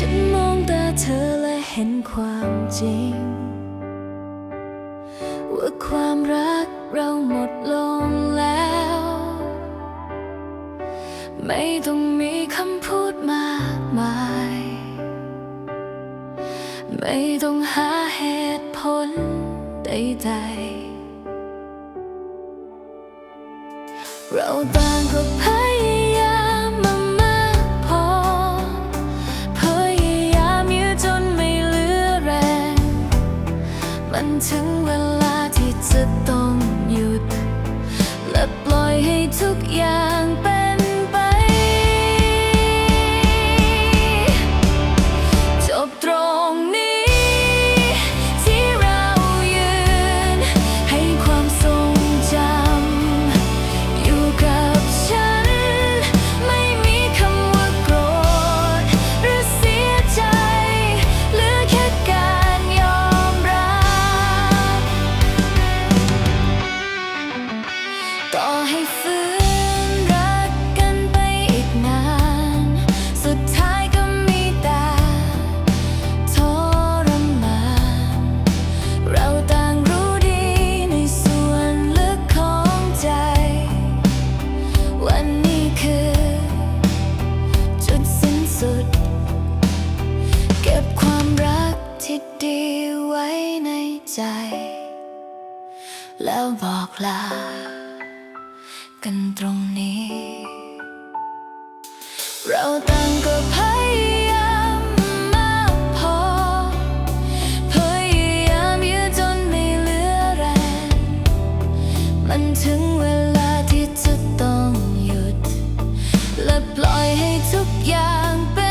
ฉันมองตาเธอและเห็นความจริง ว่าความรักเราหมดลงแล้ว ไม่ต้องมีคำพูดมากมาย ไม่ต้องหาเหตุผลใดๆเราต่างก็พ มันถึงเวลาที่จะต้องหยุด และปล่อยให้ทุกอย่าง ให้ฝืนรักกันไปอีกนาน สุดท้ายก็มีแต่ทรมาน เราต่างรู้ดีในส่วนลึกของใจ วันนี้คือ จุดสิ้นสุด เก็บความรักที่ดีไว้ในใจ แล้วบอกลา กันตรงนี้ เราต่างก็พยายามมากพอ พยายามเยอะจนไม่เหลือแรง มันถึงเวลาที่จะต้องหยุด และปล่อยให้ทุกอย่างเป็น